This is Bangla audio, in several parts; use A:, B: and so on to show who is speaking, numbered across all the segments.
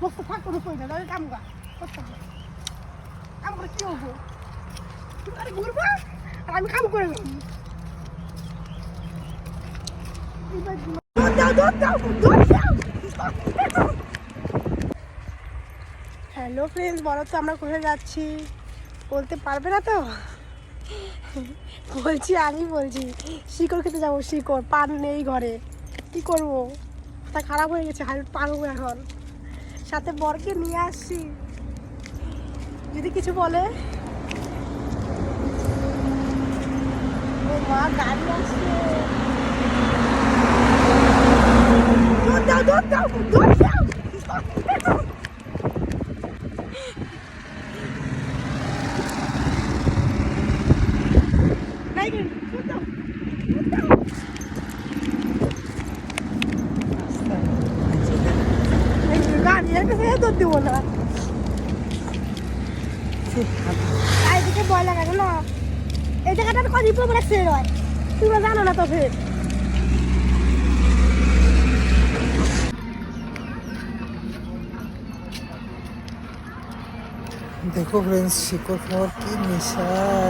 A: বস্ত ফাঁক তাহলে কাম হবে। কাম আরে আমি কাম করে দাও হ্যালো ফ্রেন্ডস বলো তো আমরা কোথায় যাচ্ছি? বলতে পারবে না তো? বলছি, আমি বলছি, শিকড় খেতে যাব, শিকড়। পান নেই ঘরে। কি করব? তা খারাপ হয়ে গেছে, হাইট পারব এখন। সাথে বরকে নিয়ে আসছি যদি কিছু বলে ও মা গাড়ি আসছে দাও দাও নাই রে, দৌড় দাও, দৌড় দাও। এই যে গাড়ি একটা ফেলে দৌড় না। ভয় এই জায়গাটা তুমি জানো না তো ফের।
B: দেখো ফ্রেন্ডস শিকড় খাওয়ার কি নেশা?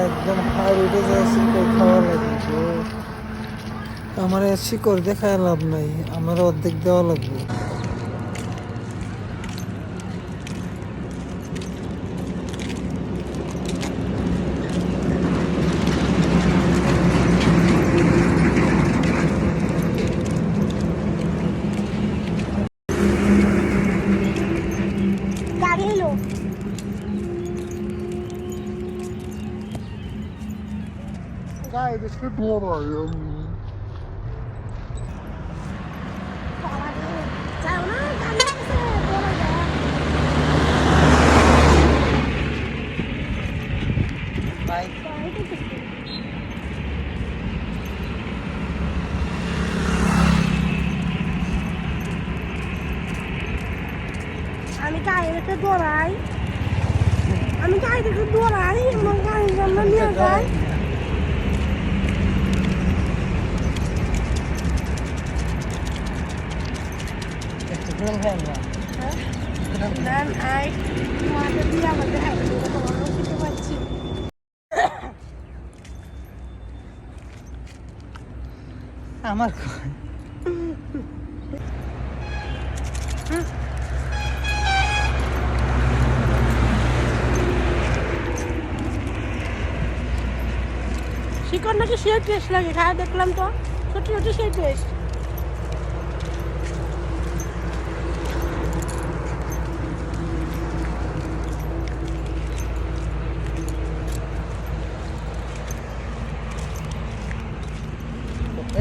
B: একদম হাড় উঠে যায় শিকড় খাওয়া লাগে আমার শিকড় দেখায় লাভ নাই, আমার অর্ধেক দেওয়া লাগবে
A: গাড়ি এলো
C: Guy, this could be alright.
A: যাও না গাড়ি আসছে বলে যায়
B: বাইক
A: আমি গাড়ি রেখে দৌড়াই আমি গাড়ি রেখে দৌড়াই আমার গাড়ির জন্য নিয়ে যাই
B: একটু ফোন খাই না
A: দেন আই তোমাকে দিয়ে পারছি
B: আমার
A: শিকড় নাকি সে টেস্ট লাগে? খায় দেখলাম তো। সত্যি সত্যি সেই টেস্ট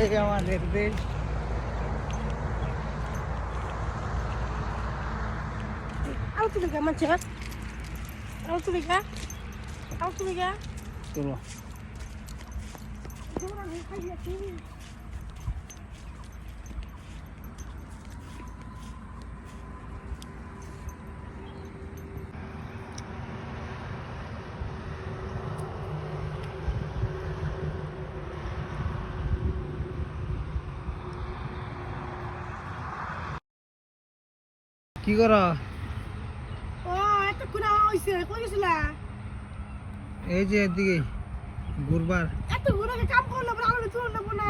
B: এই আমাদের দেশ।
A: আরও তুলে গা মাছ আরও তুলে গা। আরও তুলে গা।
B: চলো। কি করা?
A: ও এত কুনা হইছে গেছিলা?
B: এই যে এদিকে ঘুরবার।
A: এত ঘুরে কাম করল বড় আলো তুলে নেব না।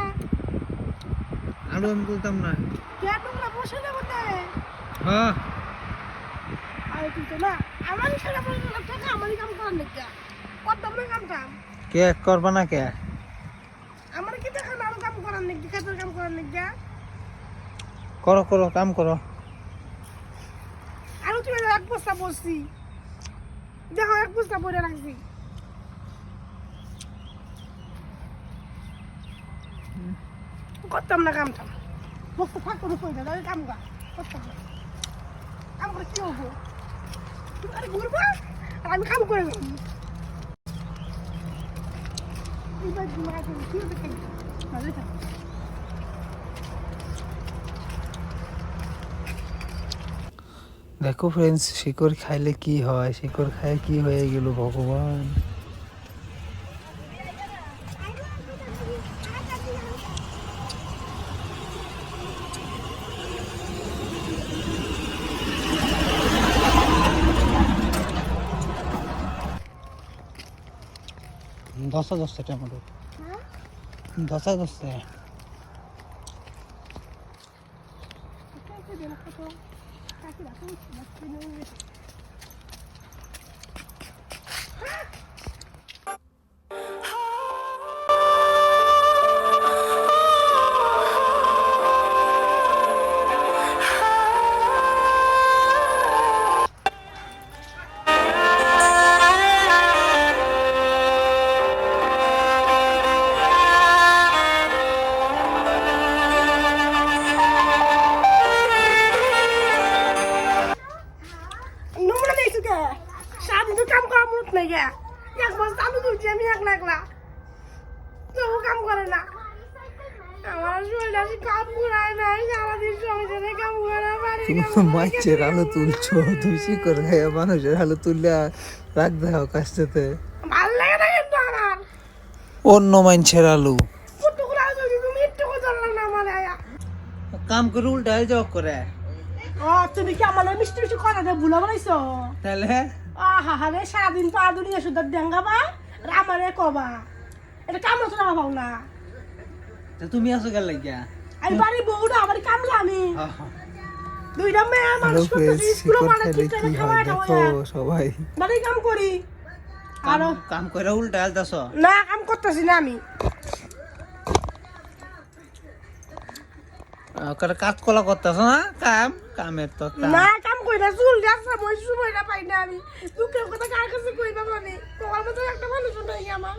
B: আলু আমি তুলতাম না।
A: কে তোমরা বসে দেবো তে
B: হ্যাঁ।
A: আরে তুই না আমার বলে না টাকা আমারই কাম করার নাকি কত দামের কাম কাম
B: কে করবা না কে?
A: আমার কি দেখা না আরও কাম করার নাকি খেতের কাম করার নাকি
B: করো করো কাম করো।
A: এক বস্তা বসছি। দেখো, এক বস্তা পরে রাখছি। করতাম না কামটা বস্তা ফাঁক করে কই না কাম কর করতাম না কাম করে কি হব? তুমি আরে ঘুরবা আর আমি কাম করে যাব এইবার
B: দেখো ফ্রেন্ডস শিকড় খাইলে কি হয়? শিকড় খাই কি হয়ে গেল ভগবান? দশটা দশটা টমেটো
A: দশটা দশটা だけだとなってる。এক মাস চালু তুলছি আমি একলা একলা তবু কাম করে না। আমার শরীরটা কাম করায় নাই সারাদিন সংসারে কাম করা পারি
B: মাছের আলু তুলছো শিকড় খাইয়া মানুষের আলু তুললে রাখ দাও কাছতে
A: ভালো লাগে না কিন্তু আমার।
B: অন্য মানুষের আলু।
A: কত তুমি একটু করে ধরলাম না আমার আয়া।
B: কাম করে উল্টাই যাও করে।
A: ও তুমি কি আমার মিষ্টি মিষ্টি কথা দিয়ে ভুলে বানাইছো?
B: তাহলে?
A: আহা হা রে সারাদিন পা দুনিয়া সুদ্ধা দেঙ্গাবা আর আমারে কবা। এটা তো না পাও না।
B: তুমি আছো গেল লাগিয়া?
A: আমি বাড়ি বউ না আমার কামলা আমি। দুইটা মেয়ে মানুষ করতেছি স্কুলে মানে খাওয়া
B: হয়
A: খাওয়া
B: সবাই।
A: বাড়ি কাম করি। আরও
B: কাম করে উল্টা আলতাছ?
A: না কাম করতেছি না আমি।
B: করে কাজ কলা করতেছ না কাম কামের তো
A: না না চুল যাচ্ছে মই সময় না পাই না আমি। দুঃখের কথা কার কাছে কই না মানে তোমার মতো একটা মানুষ নাই আমার।